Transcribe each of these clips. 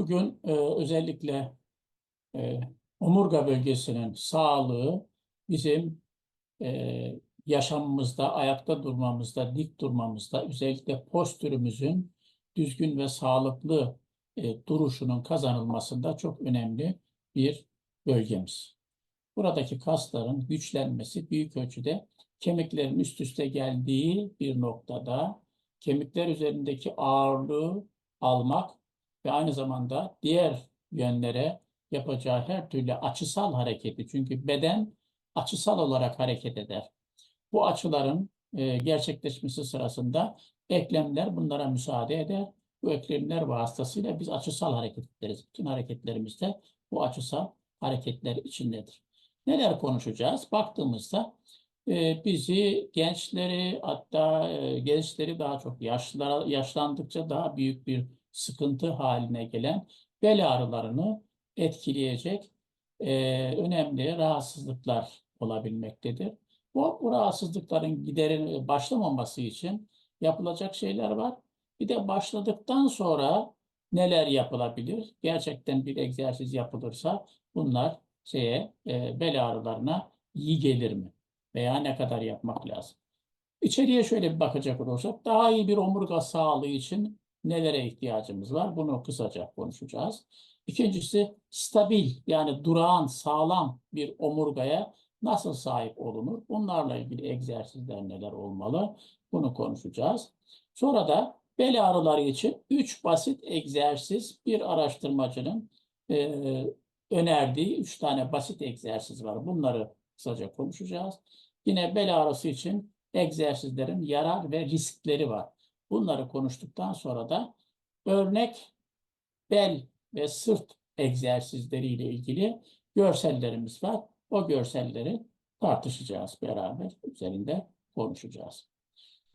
Bugün e, özellikle e, omurga bölgesinin sağlığı bizim e, yaşamımızda, ayakta durmamızda, dik durmamızda, özellikle postürümüzün düzgün ve sağlıklı e, duruşunun kazanılmasında çok önemli bir bölgemiz. Buradaki kasların güçlenmesi büyük ölçüde kemiklerin üst üste geldiği bir noktada kemikler üzerindeki ağırlığı almak ve aynı zamanda diğer yönlere yapacağı her türlü açısal hareketi çünkü beden açısal olarak hareket eder. Bu açıların e, gerçekleşmesi sırasında eklemler bunlara müsaade eder. Bu eklemler vasıtasıyla biz açısal hareket ederiz. Bütün hareketlerimiz de bu açısal hareketler içindedir. Neler konuşacağız? Baktığımızda e, bizi gençleri hatta e, gençleri daha çok yaşlılara, yaşlandıkça daha büyük bir sıkıntı haline gelen bel ağrılarını etkileyecek e, önemli rahatsızlıklar olabilmektedir. Bu, bu rahatsızlıkların giderin başlamaması için yapılacak şeyler var. Bir de başladıktan sonra neler yapılabilir? Gerçekten bir egzersiz yapılırsa bunlar şeye e, bel ağrılarına iyi gelir mi? Veya ne kadar yapmak lazım? İçeriye şöyle bir bakacak olursak daha iyi bir omurga sağlığı için nelere ihtiyacımız var? Bunu kısaca konuşacağız. İkincisi stabil yani durağan, sağlam bir omurgaya nasıl sahip olunur? Bunlarla ilgili egzersizler neler olmalı? Bunu konuşacağız. Sonra da bel ağrıları için 3 basit egzersiz bir araştırmacının e, önerdiği 3 tane basit egzersiz var. Bunları kısaca konuşacağız. Yine bel ağrısı için egzersizlerin yarar ve riskleri var. Bunları konuştuktan sonra da örnek bel ve sırt egzersizleriyle ilgili görsellerimiz var. O görselleri tartışacağız beraber, üzerinde konuşacağız.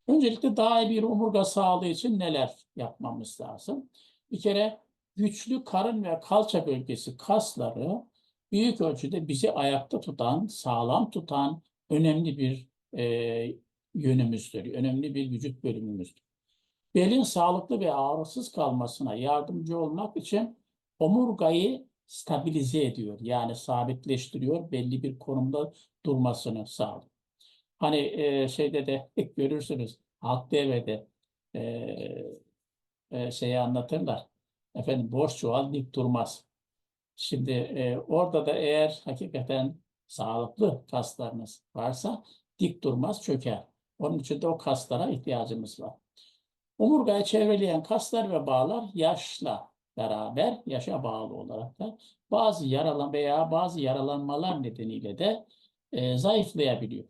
Öncelikle daha bir omurga sağlığı için neler yapmamız lazım? Bir kere güçlü karın ve kalça bölgesi kasları büyük ölçüde bizi ayakta tutan, sağlam tutan önemli bir e, yönümüzdür, önemli bir vücut bölümümüzdür. Belin sağlıklı ve ağrısız kalmasına yardımcı olmak için omurgayı stabilize ediyor. Yani sabitleştiriyor, belli bir konumda durmasını sağlıyor. Hani e, şeyde de görürsünüz, halk devede e, e, şeyi anlatırlar. Efendim boş çuval dik durmaz. Şimdi e, orada da eğer hakikaten sağlıklı kaslarınız varsa dik durmaz, çöker. Onun için de o kaslara ihtiyacımız var. Omurgayı çevreleyen kaslar ve bağlar yaşla beraber yaşa bağlı olarak da bazı yaralan veya bazı yaralanmalar nedeniyle de e, zayıflayabiliyor.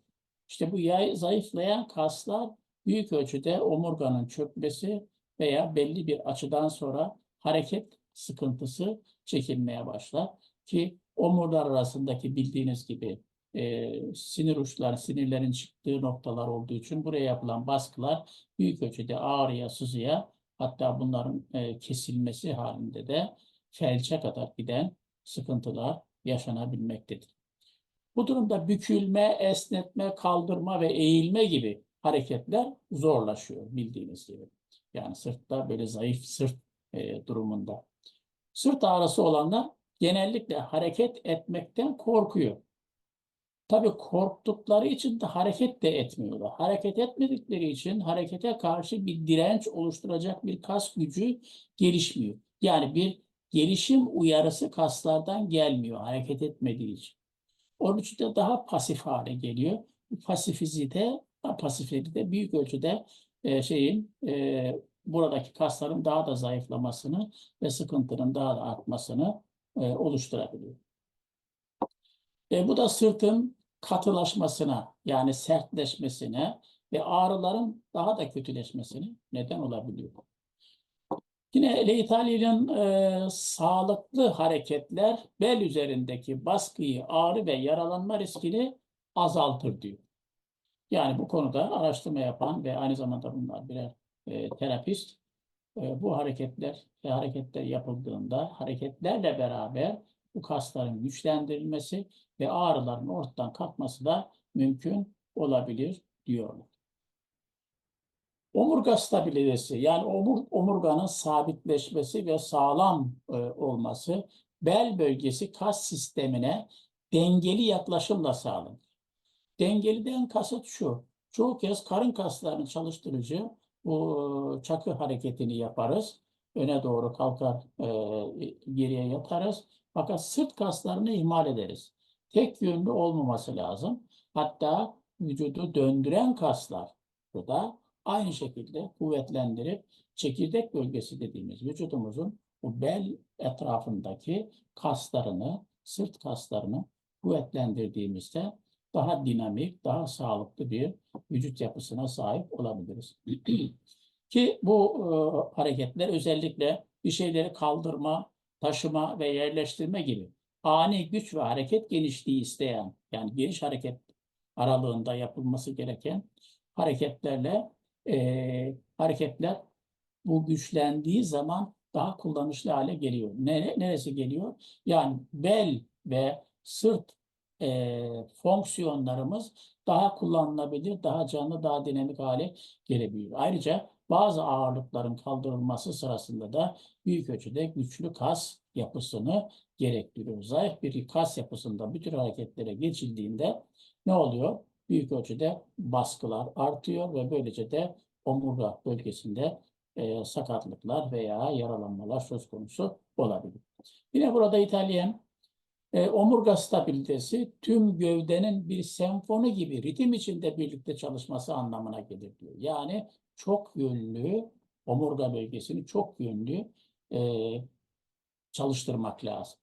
İşte bu yay, zayıflayan kaslar büyük ölçüde omurganın çökmesi veya belli bir açıdan sonra hareket sıkıntısı çekilmeye başlar ki omurlar arasındaki bildiğiniz gibi e, sinir uçları, sinirlerin çıktığı noktalar olduğu için buraya yapılan baskılar büyük ölçüde ağrıya, sızıya hatta bunların e, kesilmesi halinde de felçe kadar giden sıkıntılar yaşanabilmektedir. Bu durumda bükülme, esnetme, kaldırma ve eğilme gibi hareketler zorlaşıyor bildiğiniz gibi. Yani sırtta böyle zayıf sırt e, durumunda. Sırt ağrısı olanlar genellikle hareket etmekten korkuyor. Tabii korktukları için de hareket de etmiyorlar. Hareket etmedikleri için harekete karşı bir direnç oluşturacak bir kas gücü gelişmiyor. Yani bir gelişim uyarısı kaslardan gelmiyor hareket etmediği için. Onun için de daha pasif hale geliyor. Pasifizite, pasifite büyük ölçüde e, şeyin e, buradaki kasların daha da zayıflamasını ve sıkıntının daha da artmasını e, oluşturabiliyor. E, bu da sırtın katılaşmasına yani sertleşmesine ve ağrıların daha da kötüleşmesine neden olabiliyor. Yine Leitali'nin e, sağlıklı hareketler bel üzerindeki baskıyı, ağrı ve yaralanma riskini azaltır diyor. Yani bu konuda araştırma yapan ve aynı zamanda bunlar birer e, terapist e, bu hareketler ve hareketler yapıldığında hareketlerle beraber bu kasların güçlendirilmesi ve ağrıların ortadan kalkması da mümkün olabilir diyorlar. Omurga stabilitesi yani omur, omurganın sabitleşmesi ve sağlam e, olması bel bölgesi kas sistemine dengeli yaklaşımla sağlanır. Dengeliden kasıt şu. Çoğu kez karın kaslarını çalıştırıcı bu çakı hareketini yaparız. Öne doğru kalkar, e, geriye yatarız. Fakat sırt kaslarını ihmal ederiz. Tek yönlü olmaması lazım. Hatta vücudu döndüren kaslar da aynı şekilde kuvvetlendirip çekirdek bölgesi dediğimiz vücudumuzun bu bel etrafındaki kaslarını, sırt kaslarını kuvvetlendirdiğimizde daha dinamik, daha sağlıklı bir vücut yapısına sahip olabiliriz. Ki bu e, hareketler özellikle bir şeyleri kaldırma, taşıma ve yerleştirme gibi ani güç ve hareket genişliği isteyen, yani geniş hareket aralığında yapılması gereken hareketlerle e, hareketler bu güçlendiği zaman daha kullanışlı hale geliyor. Nere, neresi geliyor? Yani bel ve sırt e, fonksiyonlarımız daha kullanılabilir, daha canlı, daha dinamik hale gelebiliyor. Ayrıca bazı ağırlıkların kaldırılması sırasında da büyük ölçüde güçlü kas yapısını gerektiriyor. Zayıf bir kas yapısında bütün hareketlere geçildiğinde ne oluyor? Büyük ölçüde baskılar artıyor ve böylece de omurga bölgesinde e, sakatlıklar veya yaralanmalar söz konusu olabilir. Yine burada İtalyan e, omurga stabilitesi tüm gövdenin bir senfoni gibi ritim içinde birlikte çalışması anlamına gelir diyor. Yani çok yönlü omurga bölgesini çok yönlü e, çalıştırmak lazım.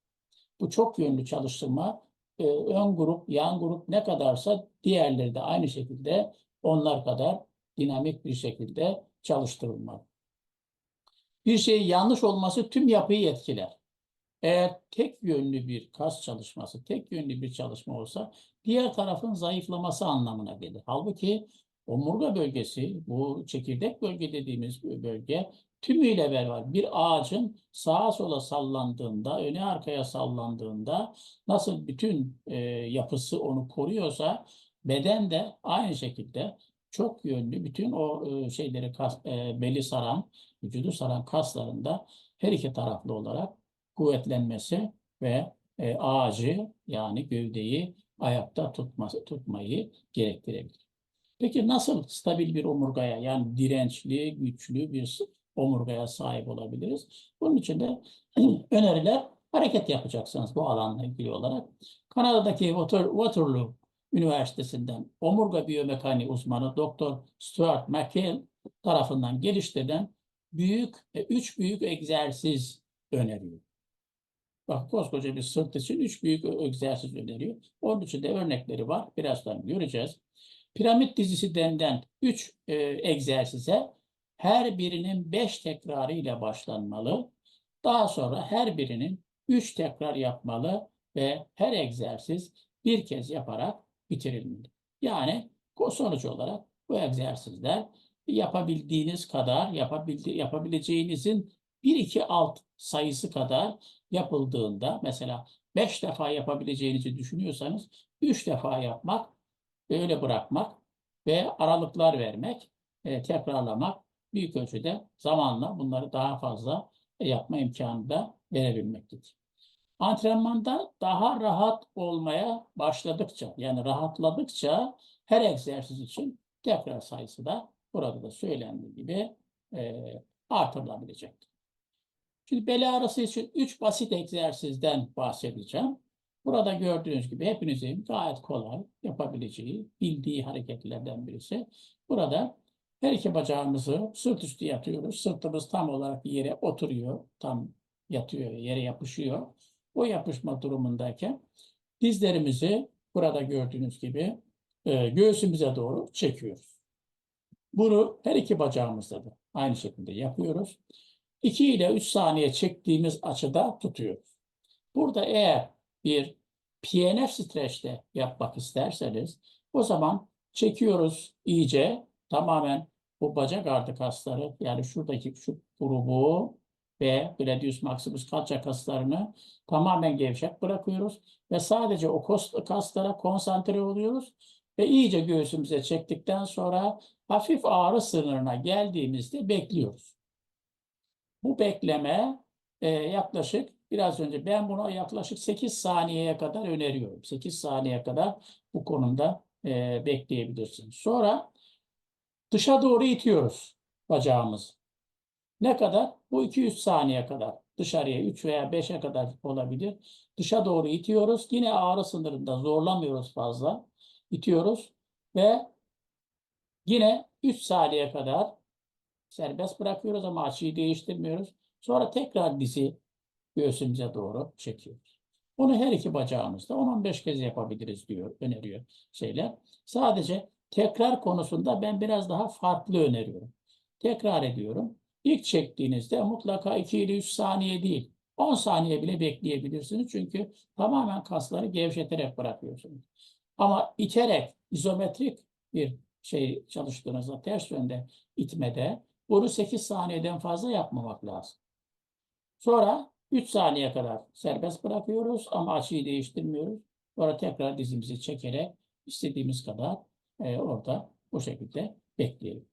Bu çok yönlü çalıştırma e, ön grup, yan grup ne kadarsa diğerleri de aynı şekilde onlar kadar dinamik bir şekilde çalıştırılmalı. Bir şey yanlış olması tüm yapıyı etkiler. Eğer tek yönlü bir kas çalışması, tek yönlü bir çalışma olsa diğer tarafın zayıflaması anlamına gelir. Halbuki omurga bölgesi, bu çekirdek bölge dediğimiz bölge tümüyle beraber bir ağacın sağa sola sallandığında, öne arkaya sallandığında nasıl bütün e, yapısı onu koruyorsa beden de aynı şekilde çok yönlü bütün o e, şeyleri kas, e, beli saran, vücudu saran kaslarında her iki taraflı olarak kuvvetlenmesi ve e, ağacı yani gövdeyi ayakta tutması, tutmayı gerektirebilir. Peki nasıl stabil bir omurgaya yani dirençli, güçlü bir omurgaya sahip olabiliriz? Bunun için de öneriler hareket yapacaksınız bu alanla ilgili olarak. Kanada'daki Water, Waterloo Üniversitesi'nden omurga biyomekaniği uzmanı Dr. Stuart McHale tarafından geliştirilen büyük, üç büyük egzersiz öneriyor. Bak koskoca bir sırt için üç büyük egzersiz öneriyor. Onun için de örnekleri var. Birazdan göreceğiz. Piramit dizisi denilen üç e, egzersize her birinin beş tekrarı ile başlanmalı. Daha sonra her birinin üç tekrar yapmalı ve her egzersiz bir kez yaparak bitirilmeli. Yani sonuç olarak bu egzersizler yapabildiğiniz kadar yapabildi, yapabileceğinizin bir iki alt sayısı kadar yapıldığında mesela beş defa yapabileceğinizi düşünüyorsanız üç defa yapmak, öyle bırakmak ve aralıklar vermek, e, tekrarlamak büyük ölçüde zamanla bunları daha fazla yapma imkanı da verebilmektedir. Antrenmanda daha rahat olmaya başladıkça yani rahatladıkça her egzersiz için tekrar sayısı da burada da söylendiği gibi e, artırılabilecektir. Şimdi bel ağrısı için 3 basit egzersizden bahsedeceğim. Burada gördüğünüz gibi hepinizin gayet kolay yapabileceği, bildiği hareketlerden birisi. Burada her iki bacağımızı sırt üstü yatıyoruz. Sırtımız tam olarak yere oturuyor, tam yatıyor, yere yapışıyor. O yapışma durumundayken dizlerimizi burada gördüğünüz gibi e, göğsümüze doğru çekiyoruz. Bunu her iki bacağımızda da aynı şekilde yapıyoruz. 2 ile 3 saniye çektiğimiz açıda tutuyoruz. Burada eğer bir PNF streçte yapmak isterseniz o zaman çekiyoruz iyice tamamen bu bacak artı kasları yani şuradaki şu grubu ve gladius maximus kalça kaslarını tamamen gevşek bırakıyoruz ve sadece o kaslara konsantre oluyoruz Ve iyice göğsümüze çektikten sonra hafif ağrı sınırına geldiğimizde bekliyoruz. Bu bekleme e, yaklaşık biraz önce ben bunu yaklaşık 8 saniyeye kadar öneriyorum. 8 saniye kadar bu konumda e, bekleyebilirsiniz. Sonra dışa doğru itiyoruz bacağımızı. Ne kadar? Bu 2-3 saniye kadar. Dışarıya 3 veya 5'e kadar olabilir. Dışa doğru itiyoruz. Yine ağrı sınırında zorlamıyoruz fazla. İtiyoruz ve yine 3 saniye kadar serbest bırakıyoruz ama açıyı değiştirmiyoruz. Sonra tekrar dizi göğsümüze doğru çekiyoruz. Bunu her iki bacağımızda 10-15 kez yapabiliriz diyor, öneriyor şeyler. Sadece tekrar konusunda ben biraz daha farklı öneriyorum. Tekrar ediyorum. İlk çektiğinizde mutlaka 2 ile 3 saniye değil, 10 saniye bile bekleyebilirsiniz. Çünkü tamamen kasları gevşeterek bırakıyorsunuz. Ama iterek, izometrik bir şey çalıştığınızda ters yönde itmede bunu 8 saniyeden fazla yapmamak lazım. Sonra 3 saniye kadar serbest bırakıyoruz ama açıyı değiştirmiyoruz. Sonra tekrar dizimizi çekerek istediğimiz kadar e, orada bu şekilde bekleyelim.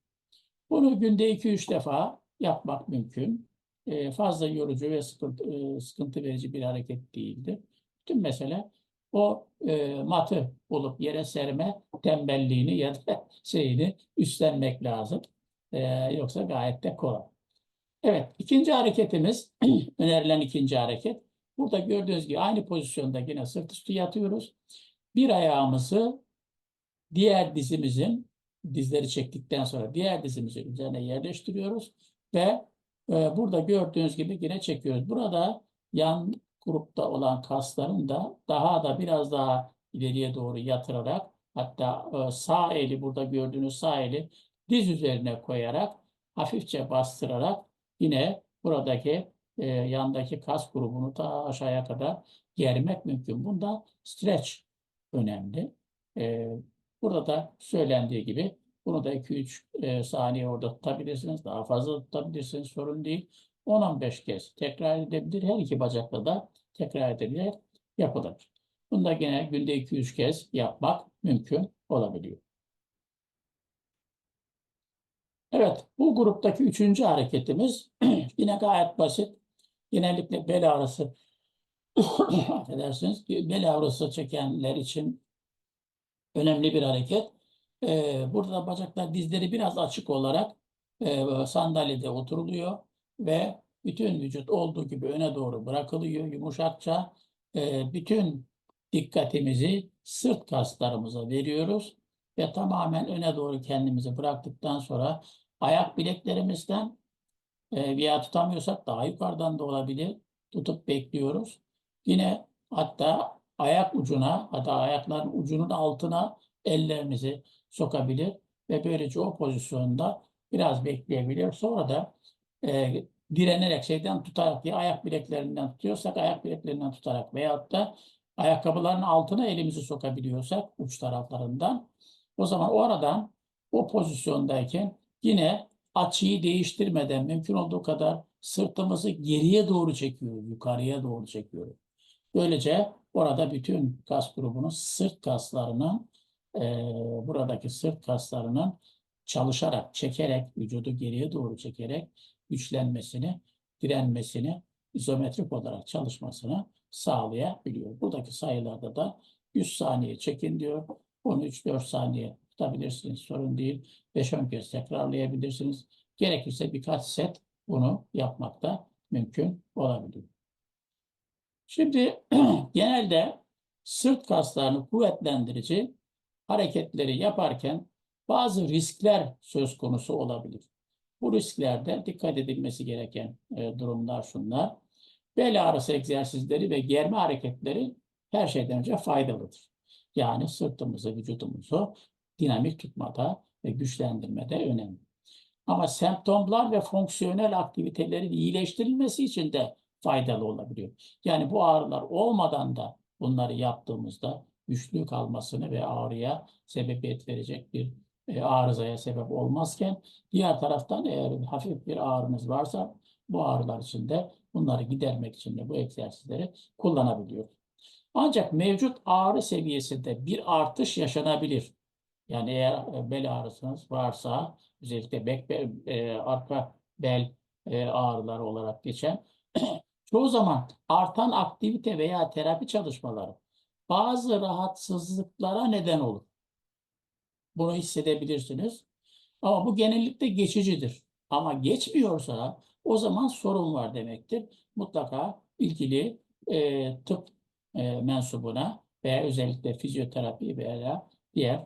Bunu günde 2-3 defa yapmak mümkün. E, fazla yorucu ve sıkıntı, e, sıkıntı verici bir hareket değildir. Bütün mesele o e, matı bulup yere serme tembelliğini ya da şeyini üstlenmek lazım. E, yoksa gayet de kolay. Evet, ikinci hareketimiz, önerilen ikinci hareket. Burada gördüğünüz gibi aynı pozisyonda yine sırt üstü yatıyoruz. Bir ayağımızı diğer dizimizin, dizleri çektikten sonra diğer dizimizin üzerine yerleştiriyoruz ve e, burada gördüğünüz gibi yine çekiyoruz. Burada yan grupta olan kasların da daha da biraz daha ileriye doğru yatırarak hatta e, sağ eli burada gördüğünüz sağ eli diz üzerine koyarak hafifçe bastırarak yine buradaki e, yandaki kas grubunu ta aşağıya kadar germek mümkün. Bunda stretch önemli. E, burada da söylendiği gibi bunu da 2-3 e, saniye orada tutabilirsiniz. Daha fazla tutabilirsiniz. Sorun değil. 10-15 kez tekrar edebilir. Her iki bacakla da tekrar edebilir. Yapılır. Bunu da gene günde 2-3 kez yapmak mümkün olabiliyor. Evet, bu gruptaki üçüncü hareketimiz yine gayet basit. Genellikle bel ağrısı, affedersiniz, bel ağrısı çekenler için önemli bir hareket. Ee, burada bacaklar dizleri biraz açık olarak e, sandalyede oturuluyor ve bütün vücut olduğu gibi öne doğru bırakılıyor yumuşakça. E, bütün dikkatimizi sırt kaslarımıza veriyoruz ve tamamen öne doğru kendimizi bıraktıktan sonra ayak bileklerimizden e, veya tutamıyorsak daha yukarıdan da olabilir. Tutup bekliyoruz. Yine hatta ayak ucuna hatta ayakların ucunun altına ellerimizi sokabilir ve böylece o pozisyonda biraz bekleyebilir. Sonra da e, direnerek şeyden tutarak ya ayak bileklerinden tutuyorsak ayak bileklerinden tutarak veyahut da ayakkabıların altına elimizi sokabiliyorsak uç taraflarından o zaman o aradan o pozisyondayken yine açıyı değiştirmeden mümkün olduğu kadar sırtımızı geriye doğru çekiyoruz, yukarıya doğru çekiyoruz. Böylece orada bütün kas grubunun sırt kaslarının e, buradaki sırt kaslarının çalışarak, çekerek, vücudu geriye doğru çekerek güçlenmesini, direnmesini, izometrik olarak çalışmasını sağlayabiliyor. Buradaki sayılarda da 100 saniye çekin diyor. 13-4 saniye tutabilirsiniz. Sorun değil. 5-10 kez tekrarlayabilirsiniz. Gerekirse birkaç set bunu yapmakta mümkün olabiliyor. Şimdi genelde sırt kaslarını kuvvetlendirici hareketleri yaparken bazı riskler söz konusu olabilir. Bu risklerde dikkat edilmesi gereken e, durumlar şunlar. Bel ağrısı egzersizleri ve germe hareketleri her şeyden önce faydalıdır. Yani sırtımızı, vücudumuzu dinamik tutmada ve güçlendirmede önemli. Ama semptomlar ve fonksiyonel aktivitelerin iyileştirilmesi için de faydalı olabiliyor. Yani bu ağrılar olmadan da bunları yaptığımızda güçlü kalmasını ve ağrıya sebebiyet verecek bir e, arızaya sebep olmazken diğer taraftan eğer hafif bir ağrınız varsa bu ağrılar için de bunları gidermek için de bu egzersizleri kullanabiliyor. Ancak mevcut ağrı seviyesinde bir artış yaşanabilir. Yani eğer e, bel ağrısınız varsa özellikle bek, be- e, arka bel e, ağrıları olarak geçen çoğu zaman artan aktivite veya terapi çalışmaları bazı rahatsızlıklara neden olur. Bunu hissedebilirsiniz. Ama bu genellikle geçicidir. Ama geçmiyorsa o zaman sorun var demektir. Mutlaka ilgili e, tıp e, mensubuna veya özellikle fizyoterapi veya diğer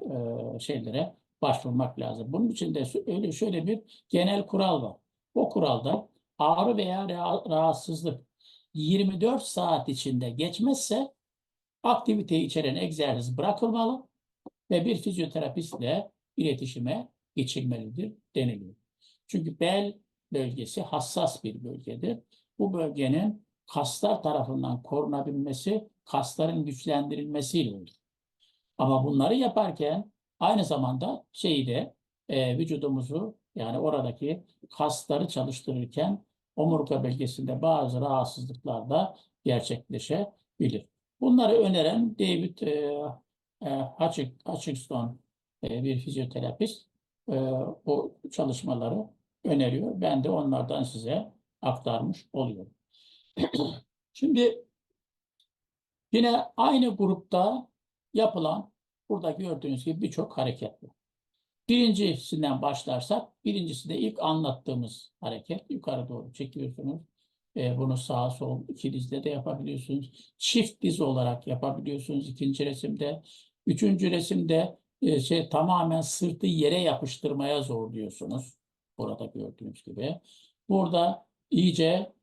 e, şeylere başvurmak lazım. Bunun için de öyle şöyle bir genel kural var. O kuralda ağrı veya ra- rahatsızlık 24 saat içinde geçmezse aktiviteyi içeren egzersiz bırakılmalı ve bir fizyoterapistle iletişime geçilmelidir deniliyor. Çünkü bel bölgesi hassas bir bölgedir. Bu bölgenin kaslar tarafından korunabilmesi, kasların güçlendirilmesiyle olur. Ama bunları yaparken aynı zamanda şeyi de e, vücudumuzu yani oradaki kasları çalıştırırken omurga bölgesinde bazı rahatsızlıklar da gerçekleşebilir. Bunları öneren David e, e, Hutch- Hutchinson e, bir fizyoterapist e, bu çalışmaları öneriyor. Ben de onlardan size aktarmış oluyorum. Şimdi yine aynı grupta yapılan burada gördüğünüz gibi birçok hareket var. Birincisinden başlarsak, birincisi de ilk anlattığımız hareket. Yukarı doğru çekiyorsunuz. E, bunu sağa sol iki dizle de yapabiliyorsunuz. Çift diz olarak yapabiliyorsunuz ikinci resimde. Üçüncü resimde e, şey tamamen sırtı yere yapıştırmaya zorluyorsunuz. Burada gördüğünüz gibi. Burada iyice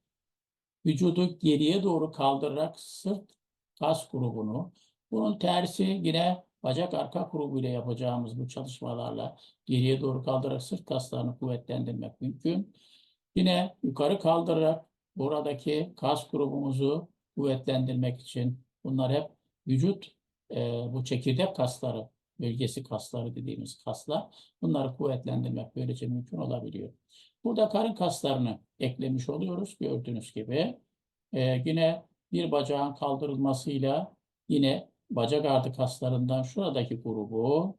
vücudu geriye doğru kaldırarak sırt kas grubunu, bunun tersi yine bacak arka grubuyla yapacağımız bu çalışmalarla geriye doğru kaldırarak sırt kaslarını kuvvetlendirmek mümkün. Yine yukarı kaldırarak buradaki kas grubumuzu kuvvetlendirmek için bunlar hep vücut e, bu çekirdek kasları, bölgesi kasları dediğimiz kaslar. Bunları kuvvetlendirmek böylece mümkün olabiliyor. Burada karın kaslarını eklemiş oluyoruz gördüğünüz gibi. E, yine bir bacağın kaldırılmasıyla yine bacak ardı kaslarından şuradaki grubu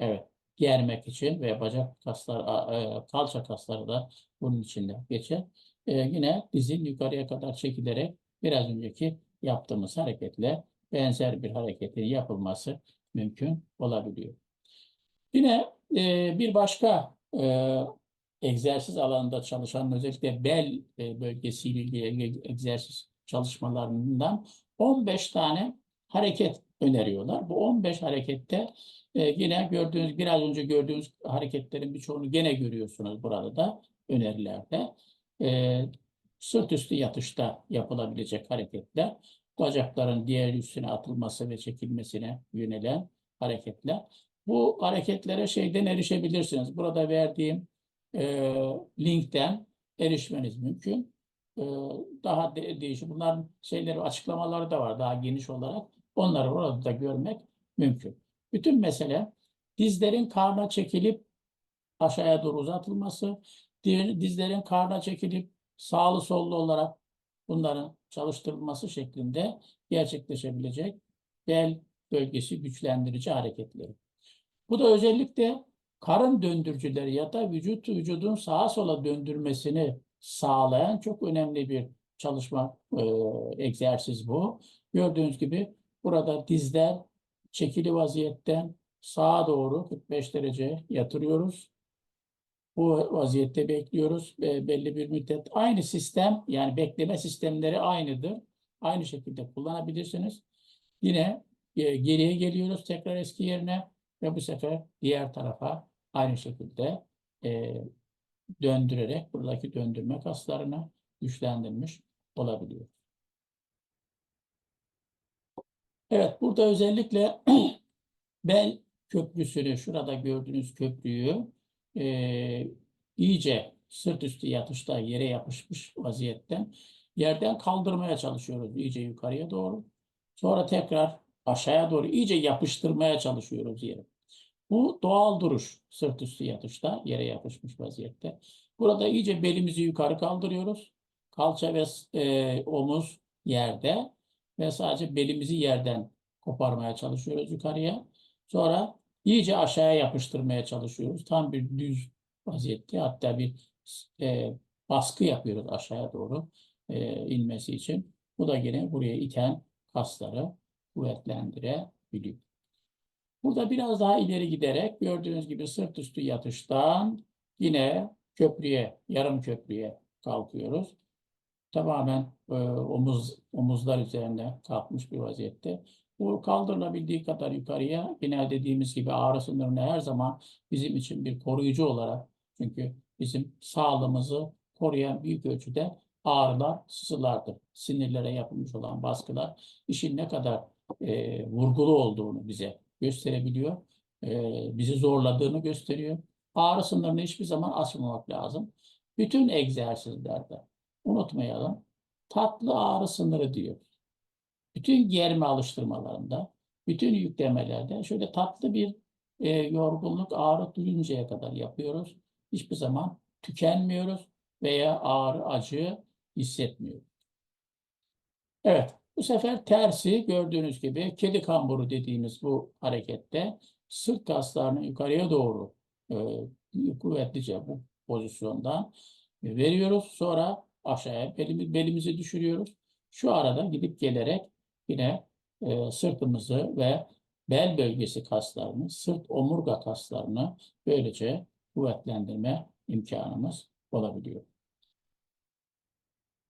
evet germek için ve bacak kaslar, a- e, kalça kasları da bunun içinde geçer. E, yine dizin yukarıya kadar çekilerek biraz önceki yaptığımız hareketle benzer bir hareketin yapılması mümkün olabiliyor. Yine e, bir başka e, egzersiz alanında çalışan özellikle bel e, bölgesiyle ilgili egzersiz çalışmalarından 15 tane hareket öneriyorlar. Bu 15 harekette e, yine gördüğünüz biraz önce gördüğünüz hareketlerin birçoğunu gene görüyorsunuz burada da önerilerde. E, sırt üstü yatışta yapılabilecek hareketler, bacakların diğer üstüne atılması ve çekilmesine yönelen hareketler. Bu hareketlere şeyden erişebilirsiniz. Burada verdiğim e, linkten erişmeniz mümkün. Daha de, değişik. Bunların şeyleri açıklamaları da var daha geniş olarak. Onları orada da görmek mümkün. Bütün mesele dizlerin karna çekilip aşağıya doğru uzatılması, di- dizlerin karna çekilip sağlı sollu olarak bunların çalıştırılması şeklinde gerçekleşebilecek bel bölgesi güçlendirici hareketleri. Bu da özellikle karın döndürücüleri ya da vücut vücudun sağa sola döndürmesini sağlayan çok önemli bir çalışma e, egzersiz bu. Gördüğünüz gibi burada dizler çekili vaziyetten sağa doğru 45 derece yatırıyoruz. Bu vaziyette bekliyoruz ve belli bir müddet aynı sistem yani bekleme sistemleri aynıdır. Aynı şekilde kullanabilirsiniz. Yine e, geriye geliyoruz tekrar eski yerine ve bu sefer diğer tarafa aynı şekilde e, döndürerek buradaki döndürme kaslarını güçlendirmiş olabiliyor. Evet burada özellikle bel köprüsünü şurada gördüğünüz köprüyü e, iyice sırt üstü yatışta yere yapışmış vaziyetten yerden kaldırmaya çalışıyoruz iyice yukarıya doğru. Sonra tekrar aşağıya doğru iyice yapıştırmaya çalışıyoruz yere. Bu doğal duruş sırt üstü yatışta yere yapışmış vaziyette. Burada iyice belimizi yukarı kaldırıyoruz. Kalça ve e, omuz yerde ve sadece belimizi yerden koparmaya çalışıyoruz yukarıya. Sonra iyice aşağıya yapıştırmaya çalışıyoruz. Tam bir düz vaziyette hatta bir e, baskı yapıyoruz aşağıya doğru e, inmesi için. Bu da yine buraya iten kasları kuvvetlendirebiliyor. Burada biraz daha ileri giderek gördüğünüz gibi sırt üstü yatıştan yine köprüye, yarım köprüye kalkıyoruz. Tamamen e, omuz omuzlar üzerine kalkmış bir vaziyette. Bu kaldırılabildiği kadar yukarıya yine dediğimiz gibi ağrı sınırını her zaman bizim için bir koruyucu olarak çünkü bizim sağlığımızı koruyan büyük ölçüde ağrılar, sızılardır. Sinirlere yapılmış olan baskılar işin ne kadar e, vurgulu olduğunu bize gösterebiliyor. E, bizi zorladığını gösteriyor. Ağrı sınırını hiçbir zaman aşmamak lazım. Bütün egzersizlerde unutmayalım. Tatlı ağrı sınırı diyor. Bütün germe alıştırmalarında, bütün yüklemelerde şöyle tatlı bir e, yorgunluk, ağrı duyuncaya kadar yapıyoruz. Hiçbir zaman tükenmiyoruz veya ağrı, acı hissetmiyoruz. Evet, bu sefer tersi gördüğünüz gibi kedi kamburu dediğimiz bu harekette sırt kaslarını yukarıya doğru e, kuvvetlice bu pozisyondan veriyoruz. Sonra aşağıya belimiz, belimizi düşürüyoruz. Şu arada gidip gelerek yine e, sırtımızı ve bel bölgesi kaslarını, sırt omurga kaslarını böylece kuvvetlendirme imkanımız olabiliyor.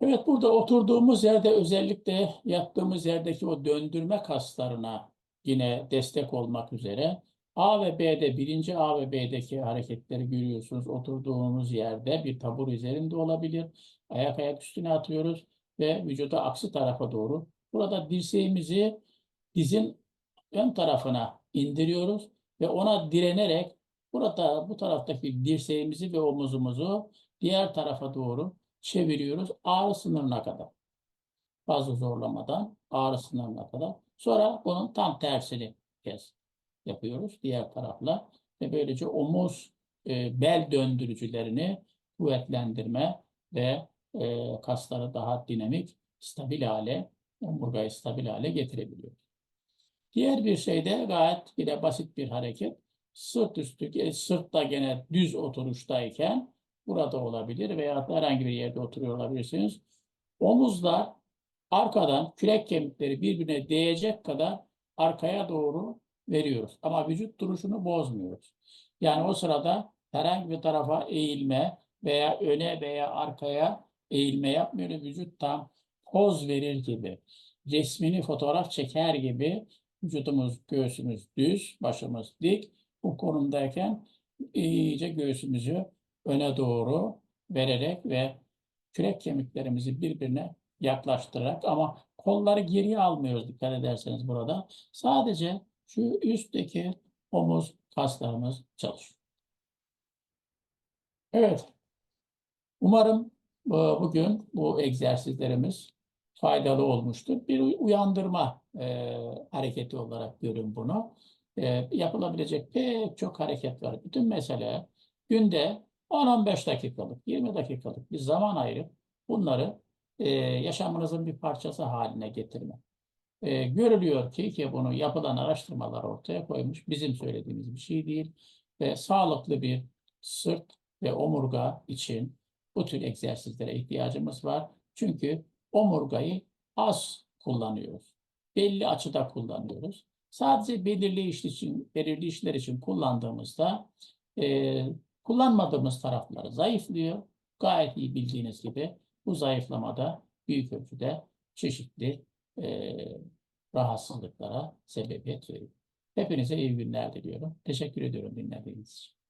Evet burada oturduğumuz yerde özellikle yattığımız yerdeki o döndürme kaslarına yine destek olmak üzere A ve B'de birinci A ve B'deki hareketleri görüyorsunuz. Oturduğumuz yerde bir tabur üzerinde olabilir. Ayak ayak üstüne atıyoruz ve vücuda aksi tarafa doğru. Burada dirseğimizi dizin ön tarafına indiriyoruz ve ona direnerek burada bu taraftaki dirseğimizi ve omuzumuzu diğer tarafa doğru çeviriyoruz ağrı sınırına kadar. Fazla zorlamadan ağrı sınırına kadar. Sonra bunun tam tersini kez yapıyoruz diğer tarafla ve böylece omuz e, bel döndürücülerini kuvvetlendirme ve e, kasları daha dinamik, stabil hale, omurgayı stabil hale getirebiliyor. Diğer bir şey de gayet yine basit bir hareket. Sırt üstü, sırtta gene düz oturuştayken burada olabilir veya herhangi bir yerde oturuyor olabilirsiniz. Omuzlar arkadan kürek kemikleri birbirine değecek kadar arkaya doğru veriyoruz. Ama vücut duruşunu bozmuyoruz. Yani o sırada herhangi bir tarafa eğilme veya öne veya arkaya eğilme yapmıyoruz. Vücut tam poz verir gibi, resmini fotoğraf çeker gibi vücudumuz, göğsümüz düz, başımız dik. Bu konumdayken iyice göğsümüzü öne doğru vererek ve kürek kemiklerimizi birbirine yaklaştırarak ama kolları geriye almıyoruz dikkat ederseniz burada. Sadece şu üstteki omuz kaslarımız çalışıyor. Evet. Umarım e, bugün bu egzersizlerimiz faydalı olmuştur. Bir uyandırma e, hareketi olarak görün bunu. E, yapılabilecek pek çok hareket var. Bütün mesele günde 10-15 dakikalık, 20 dakikalık bir zaman ayırıp bunları e, yaşamınızın bir parçası haline getirmek. E, görülüyor ki ki bunu yapılan araştırmalar ortaya koymuş. Bizim söylediğimiz bir şey değil. Ve sağlıklı bir sırt ve omurga için bu tür egzersizlere ihtiyacımız var. Çünkü omurgayı az kullanıyoruz. Belli açıda kullanıyoruz. Sadece belirli iş için, belirli işler için kullandığımızda e, kullanmadığımız tarafları zayıflıyor. Gayet iyi bildiğiniz gibi bu zayıflamada büyük ölçüde çeşitli e, rahatsızlıklara sebebiyet veriyor. Hepinize iyi günler diliyorum. Teşekkür ediyorum dinlediğiniz için.